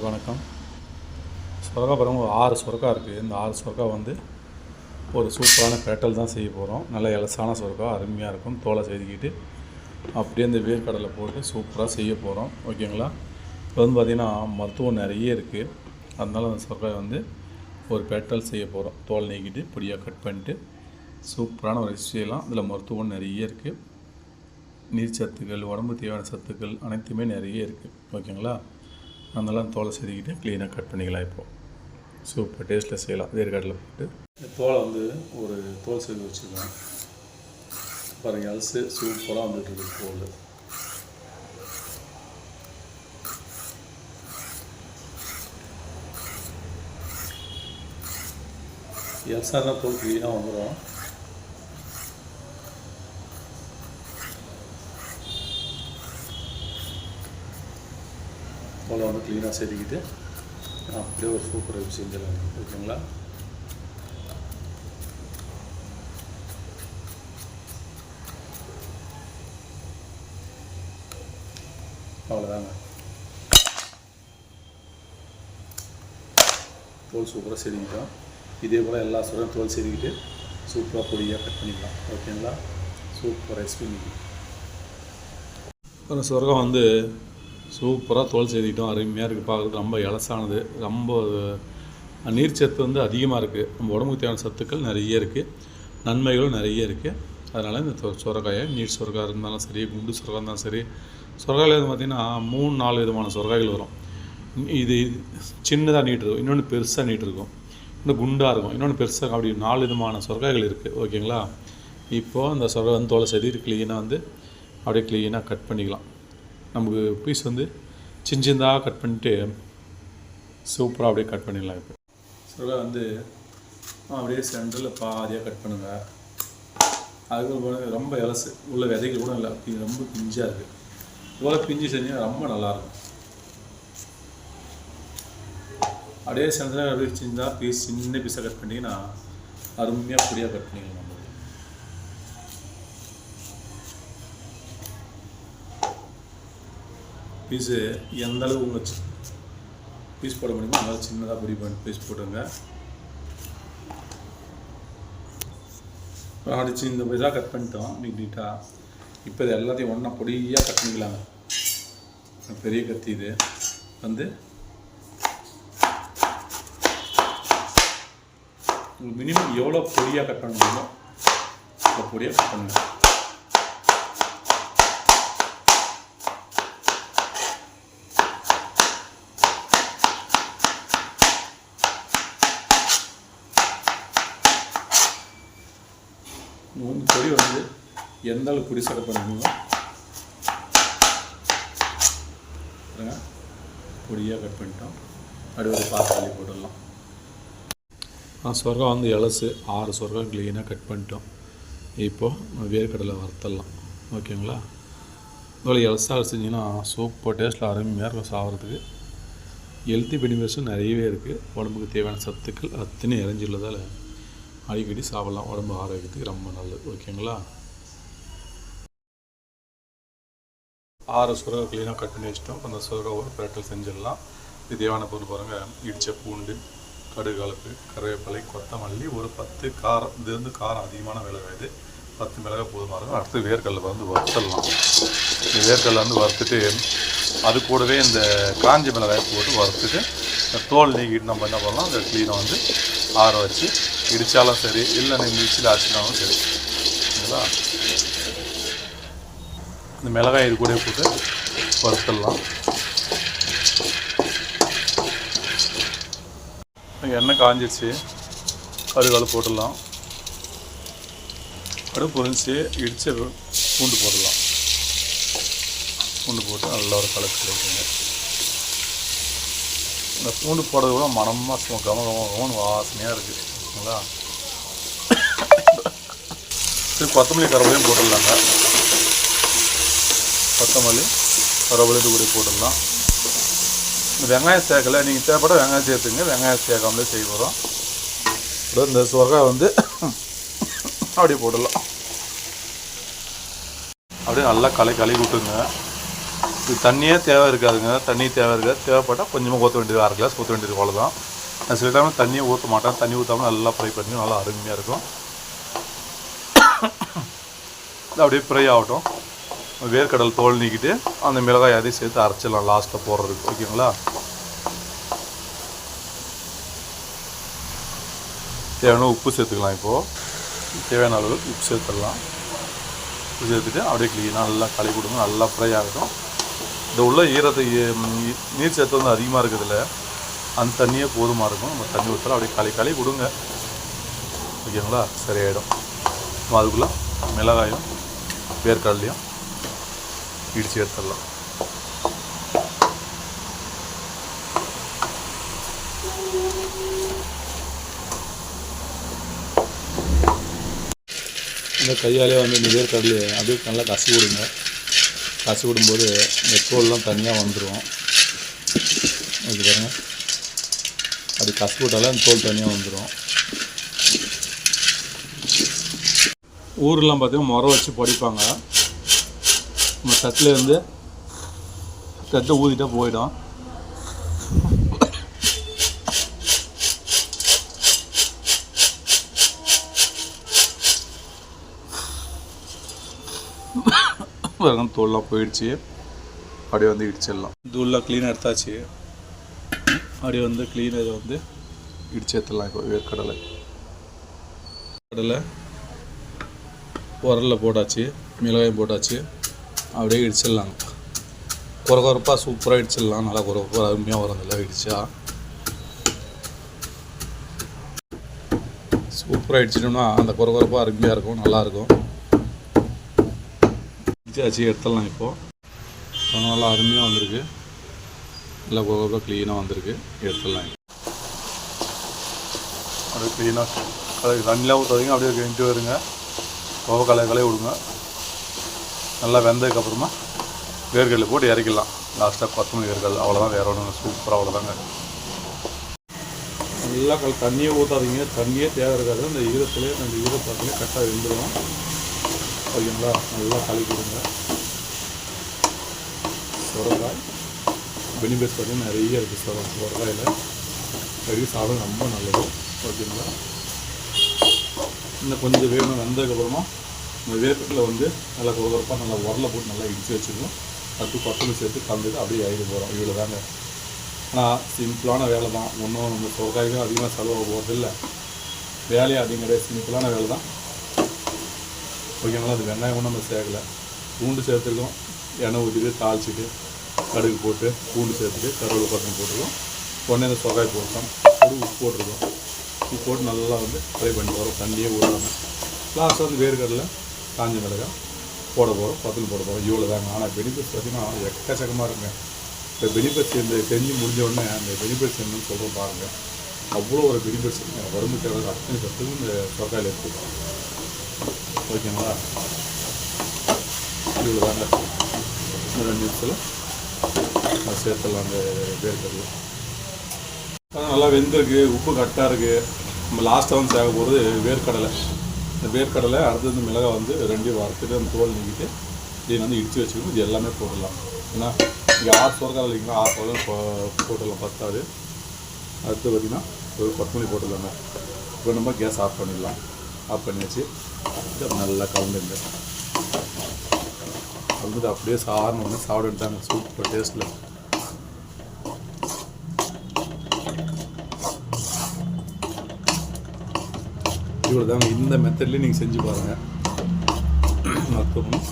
எல்லாருக்கும் வணக்கம். சொரக்கா பாருங்க ஒரு ஆறு சொரக்கா இருக்குது இந்த ஆறு சுரக்கா வந்து ஒரு சூப்பரான பேட்டல் தான் செய்ய போகிறோம் நல்ல இலசான சுரக்கா அருமையாக இருக்கும். தோலை செய்துக்கிட்டு அப்படியே இந்த வேர்க்கடலை போட்டு சூப்பராக செய்ய போகிறோம் ஓகேங்களா? இப்போ வந்து பார்த்திங்கன்னா மருத்துவம் நிறைய இருக்குது அதனால் அந்த சுரக்காய் வந்து ஒரு பேட்டல் செய்ய போகிறோம் தோல் நீக்கிட்டு பொடியாக கட் பண்ணிட்டு சூப்பரான ஒரு செய்யலாம். இதில் மருத்துவம் நிறைய இருக்குது நீர் சத்துக்கள் உடம்பு தேவையான சத்துக்கள் அனைத்துமே நிறைய இருக்குது ஓகேங்களா? அதெல்லாம் தோலை செதுக்கிட்டு க்ளீனாக கட் பண்ணிக்கலாம் இப்போது சூப்பர் டேஸ்ட்டில் செய்யலாம். வேர்க்கடலை போட்டு. இந்த தோலை வந்து ஒரு தோல் செது வச்சுக்கலாம் பாருங்கள் அலசு சூப்பராக வந்துட்டு இருக்கு தோல். எல்சாக தோல் க்ளீனாக வந்துடும் தோலை வந்து க்ளீனாக செதுக்கிட்டு அப்படியே ஒரு சூப்பர் வெப் செஞ்சிடலாம் ஓகேங்களா? அவ்வளோதாங்க தோல் சூப்பராக செதுக்கிட்டோம். இதே போல் எல்லா சுரம் தோல் செதுக்கிட்டு சூப்பராக பொடியாக கட் பண்ணிக்கலாம். ஓகேங்களா? சூப்பர் ரெசிபி ஒரு சுரகம் வந்து சூப்பராக தோல் செய்திக்கிட்டோம். அருமையாக இருக்குது பார்க்குறது ரொம்ப இலசானது. ரொம்ப நீர்ச்சத்து வந்து அதிகமாக இருக்குது நம்ம உடம்புக்கு தேவையான சத்துக்கள் நிறைய இருக்குது நன்மைகளும் நிறைய இருக்குது அதனால் இந்த சுரக்காயை நீர் சுரக்காய் இருந்தாலும் சரி குண்டு சுரக்காய் இருந்தாலும் சரி சுரக்காயில் வந்து பார்த்திங்கன்னா மூணு நாலு விதமான சுரக்காய்கள் வரும். இது சின்னதாக நீட்டு இருக்கும் இன்னொன்று பெருசாக நீட்டு இருக்கும் இன்னும் குண்டாக இருக்கும். இன்னொன்று பெருசாக அப்படி நாலு விதமான சுரக்காய்கள் இருக்குது ஓகேங்களா? இப்போது அந்த சுரக்காய் வந்து தோலை செதி க்ளீனாக வந்து அப்படியே க்ளீனாக கட் பண்ணிக்கலாம். நமக்கு பீஸ் வந்து சின்ன சின்னதாக கட் பண்ணிட்டு சூப்பராக அப்படியே கட் பண்ணிடலாம் இப்போ. சுரக்காய் வந்து அப்படியே சென்டரில் பாதியாக கட் பண்ணுங்கள் அதுக்கப்புறம் ரொம்ப இலசு. உள்ள விதைகள் கூட இல்லை. ரொம்ப பிஞ்சாக இருக்குது இவ்வளோ பிஞ்சு செஞ்சால் ரொம்ப நல்லாயிருக்கும் அப்படியே சென்டரில் அப்படியே சின்னதாக பீஸ் சின்ன பீஸாக கட் பண்ணிங்கன்னா அருமையாக பொடியாக கட் பண்ணிக்கலாம் பீஸு எந்த உங்கள் பீஸ் போட முடியுமோ அதாவது சின்னதாக பொடி பண்ணி பீஸ் போட்டுங்க அடித்து இந்த இதாக கட் பண்ணிட்டோம் நீட் நீட்டாக இப்போ இது எல்லாத்தையும் ஒன்றா பொடியாக கட் பண்ணிக்கலாங்க. பெரிய கத்தி இது. வந்து உங்களுக்கு மினிமம் எவ்வளோ பொடியாக கட் பண்ண முடியுமோ அவ்வளோ பொடியாக கட் பண்ணுங்கள் மூணு பொடி வந்து எந்த அளவுக்கு பொடி சடை பண்ணணுமோ பொடியாக கட் பண்ணிட்டோம். அப்படியே ஒரு பாத்திரம் போட்டுடலாம். ஆ சொர்க்கம் வந்து இலசு ஆறு சொர்க்கம் க்ளீனாக கட் பண்ணிட்டோம். இப்போது வேர்க்கடலை வறுத்தரலாம் ஓகேங்களா? இவ்வளோ இலசாக செஞ்சிங்கன்னா சூப்பர் டேஸ்ட்டில் அருமையாக இருக்கும் சாப்பிட்றதுக்கு. ஹெல்த்தி பெனிஃபிட்ஸும் நிறையவே இருக்குது உடம்புக்கு தேவையான சத்துக்கள் அத்தனை இறஞ்சிள்ளதால் அடிக்கடி சாப்பிட்லாம். உடம்பு ஆரோக்கியத்துக்கு ரொம்ப நல்லது. ஓகேங்களா? ஆறு சுரகை க்ளீனாக கட் பண்ணி வச்சிட்டோம். அந்த சுரகை ஒரு பிரட்டல் செஞ்சிடலாம். இது தேவையான பொருள் பாருங்கள் இடிச்ச பூண்டு கடுகலப்பு கருவேப்பிலை கொத்தமல்லி ஒரு பத்து காரம். இது வந்து காரம் அதிகமான விலை இது. பத்து மிளகாய் போதுமாக இருக்கும். அடுத்து வேர்க்கடலை வந்து வறுத்தடலாம். இந்த வேர்க்கடலை வந்து வறுத்துட்டு அது கூடவே இந்த காஞ்ச மிளகாய் போட்டு வறுத்துட்டு இந்த தோல் நீக்கிட்டு நம்ம என்ன பண்ணலாம்? அந்த க்ளீனை வந்து ஆற வச்சு இடித்தாலும் சரி இல்லை நீ மிக்சியில் அரைச்சினாலும் சரி. சரிங்களா இந்த மிளகாய் இது கூட போட்டு வறுத்துடலாம். எண்ணெய் காஞ்சிருச்சு. கருகால போட்டுடலாம். கடுப்பு பொறிஞ்சு இடிச்ச பூண்டு போடலாம் பூண்டு போட்டு நல்லா ஒரு கலக்கு கிடைக்குங்க இந்த பூண்டு போடுறது கூட மனமாக சும்மா கம கம கமன்னு வாசனையாக இருக்குது ஓகேங்களா சரி கொத்தமல்லி கரவலையும் போட்டுடலாங்க. கொத்தமல்லி கரவலி இது கூட போட்டுடலாம். வெங்காயம் சேர்க்கல நீங்கள் தேவைப்பட வெங்காயம் சேர்த்துங்க. வெங்காயம் சேர்க்காமலே செய்ய போகிறோம் இந்த சொரக்காய் வந்து அப்படியே போட்டுடலாம். அப்படியே நல்லா களை கழுவி விட்டுங்க இது தண்ணியே தேவை இருக்காதுங்க. தண்ணி தேவை இருக்காது. தேவைப்பட்டால் கொஞ்சமாக ஊற்ற வேண்டியது அரை கிளாஸ் ஊற்ற வேண்டியது அவ்வளோதான் நான் சில டைம் தண்ணியை ஊற்ற மாட்டேன். தண்ணி ஊற்றாமல் நல்லா ஃப்ரை பண்ணி நல்லா அருமையாக இருக்கும். இது அப்படியே ஃப்ரை ஆகட்டும். வேர்க்கடல் தோல் நீக்கிட்டு அந்த மிளகாய் அதையும் சேர்த்து அரைச்சிடலாம். லாஸ்ட்டில் போடுறதுக்கு. ஓகேங்களா? தேவையான உப்பு சேர்த்துக்கலாம் இப்போது தேவையான அளவு உப்பு சேர்த்துடலாம். உப்பு சேர்த்துட்டு அப்படியே க்ளீனாக நல்லா களி கொடுங்க நல்லா ஃப்ரை ஆகட்டும். இந்த உள்ள ஈரத்தை நீர் சேர்த்து வந்து அதிகமாக இருக்கிறதுல அந்த தண்ணியே போதுமாக இருக்கும். நம்ம தண்ணி ஊற்றலாம் அப்படியே களி களி கொடுங்க ஓகேங்களா? சரியாயிடும். நம்ம அதுக்குள்ளே மிளகாயும் வேர்க்கடலையும் இடித்து எடுத்துடலாம். இந்த கையாலே வந்து இந்த வேர்க்கடலையை அப்படியே நல்லா கசி விடுங்க. கசி விடும்போது இந்த தோல்லாம் தனியாக வந்துடும் இது பாருங்கள் அது கசி விட்டாலே அந்த தோல் தனியாக வந்துடும் ஊரெலாம் பார்த்தீங்கன்னா முறை வச்சு படிப்பாங்க. நம்ம தட்டில் இருந்து தட்டை ஊதிட்டா போயிடும். தோல்லாம் போயிடுச்சு. அப்படியே வந்து இடிச்சிடலாம் தூள்லாம் க்ளீனாக எடுத்தாச்சு. அப்படியே வந்து க்ளீனாக இதை வந்து இடிச்சு எடுத்துடலாம் இப்போ வேர்க்கடலை. கடலை உரலில் போட்டாச்சு மிளகாயும் போட்டாச்சு அப்படியே இடிச்சிடலாங்க குறை குறைப்பாக சூப்பராக இடிச்சிடலாம். நல்லா குறை குறை அருமையாக வரும் நல்லா இடிச்சா. சூப்பராக இடிச்சிட்டோம்னா அந்த குறை குறைப்பாக அருமையாக இருக்கும். நல்லாயிருக்கும் இடிச்சாச்சு எடுத்துடலாம் இப்போது நல்லா அருமையாக வந்திருக்கு. நல்லா குறைப்பாக க்ளீனாக வந்திருக்கு. எடுத்துடலாம். அப்படியே க்ளீனாக கலை தண்ணிலாம் ஊற்றாதீங்க அப்படியே கிண்டிட்டு வருங்க. கோவ கலை கலை விடுங்க நல்லா வெந்ததுக்கப்புறமா வேர்க்கடலை போட்டு இறக்கிடலாம். லாஸ்ட்டாக கொத்தமல்லி வேர்க்கடலை. அவ்வளோதான் வேற ஒன்றும் சூப்பராக அவ்வளோதாங்க நல்லா கல் தண்ணியே ஊற்றாதீங்க தண்ணியே தேவை இருக்காது. அந்த ஈரத்துலேயே அந்த ஈரப்பத்திலே கரெக்டாக வெந்துடும் ஓகேங்களா நல்லா களி கொடுங்க. சுரக்காய். பெனிஃபிட்ஸ் பார்த்தீங்கன்னா நிறைய இருக்குது சார் சுரக்காயில் கறி சாப்பிட ரொம்ப நல்லது. ஓகேங்களா இன்னும் கொஞ்சம் வேணும் வந்ததுக்கப்புறமா இந்த வேப்பத்தில் வந்து நல்லா குறப்பாக நல்லா உரல போட்டு நல்லா இடித்து வச்சுக்கணும் அடுத்து பத்தில் சேர்த்து கலந்துட்டு அப்படியே ஆகிட்டு போகிறோம் இவ்வளோ தாங்க. ஆனால் சிம்பிளான வேலை தான். ஒன்றும் நம்ம சொரக்காய்க்கும் அதிகமாக செலவு போகிறதில்ல வேலையை அதிகம் கிடையாது. சிம்பிளான வேலை தான். ஓகேங்களா? அது வெங்காயம் ஒன்றும் நம்ம சேர்க்கல. பூண்டு சேர்த்துருக்கோம். எண்ணெய் ஊற்றிட்டு தாளிச்சிட்டு. கடுகு போட்டு பூண்டு சேர்த்துட்டு கருவேப்பிலை கொத்தமல்லி போட்டுருவோம். உடனே இந்த சொகாய் போட்டோம். ஒரு உப்பு போட்டிருக்கோம். உப்பு போட்டு நல்லா வந்து ஃப்ரை பண்ணி போகிறோம் தண்ணியே ஊறாமல் லாஸ்ட்டாக வந்து வேர்க்கடலை காஞ்ச மிளகாய் போட போகிறோம் பத்தில் போட போகிறோம் இவ்வளோ தாங்க ஆனால் பெனிஃபிட்ஸ் பார்த்தீங்கன்னா எக்கச்சக்கமாக இருக்குங்க. இந்த பெனிஃபிட்ஸ் இந்த செஞ்சு முடிஞ்ச உடனே அந்த பெனிஃபிட்ஸ் என்னன்னு சொல்கிறோம் பாருங்கள் அவ்வளோ ஒரு பெனிஃபிட்ஸ் வறுமை தேவை அத்தனை சத்துக்கும் இந்த சொக்காயில் இருக்குது ஓகேங்களா? இவ்வளோ தாங்க ரெண்டு நிமிஷத்தில் அது அந்த வேர்க்கடலை அது நல்லா வெந்திருக்கு உப்பு கரெக்டாக இருக்குது நம்ம லாஸ்ட்டாக வந்து சேர்க்க போகிறது வேர்க்கடலை. இந்த வேர்க்கடலை அடுத்தது வந்து மிளகாய் வந்து ரெண்டையும் வறுத்துட்டு அந்த தோல் நீக்கிட்டு இதை வந்து இடித்து வச்சுக்கணும். இது எல்லாமே போட்டுடலாம். ஏன்னா இங்கே ஆறு சோறுக்காய் இல்லைங்களா? ஆறு சோறு போட்டுடலாம் பத்தாது. அடுத்து பார்த்திங்கன்னா ஒரு கொத்தமல்லி போட்டுடலாங்க இப்போ நம்ம கேஸ் ஆஃப் பண்ணிடலாம். ஆஃப் பண்ணி வச்சு நல்லா கலந்துங்க கலந்துட்டு அப்படியே சாரணம் வந்து சாப்பிட சூப்பர் டேஸ்ட்டில் இவ்வளோ தாங்க இந்த மெத்தட்லேயே நீங்கள் செஞ்சு பாருங்கள் மருத்துவம்.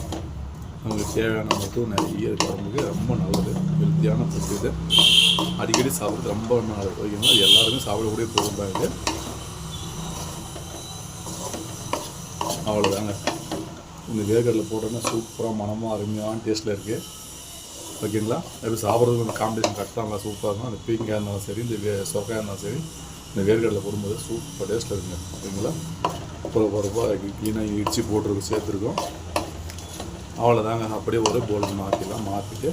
நமக்கு தேவையான மருத்துவம் நிறைய இருக்கு. உடம்புக்கு ரொம்ப நல்லது. ஹெல்த்தியான ஃபுட் இது. அடிக்கடி சாப்பிட்றது ரொம்ப நல்லது. வைக்கணும் அது எல்லாருமே சாப்பிடக்கூடிய பொருள் தான் இது. அவ்வளோதாங்க இந்த வேர்க்கடலை போட்டோன்னா சூப்பராக மனமாக அருமையான டேஸ்ட்டில் இருக்குது ஓகேங்களா எப்படி சாப்பிட்றதுக்கு அந்த காம்படிஷன் கரெக்டாக இருந்தால் சூப்பராக இருக்கும். அந்த பீங்காய் இருந்தாலும் சரி இந்த வே இருந்தாலும் சரி இந்த வேர்க்கடலை போடும்போது சூப்பர் டேஸ்ட்டில் இருக்குங்க. ஓகேங்களா அப்புறம் பொறுப்பா க்ளீனாக இடித்து போட்டிருக்கோம் சேர்த்துருக்கோம். அவ்வளோதாங்க அப்படியே ஒரு போல் மாற்றிடலாம் மாற்றிட்டு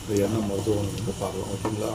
இந்த எண்ணெய் மருத்துவம் வந்து பார்க்கலாம். ஓகேங்களா?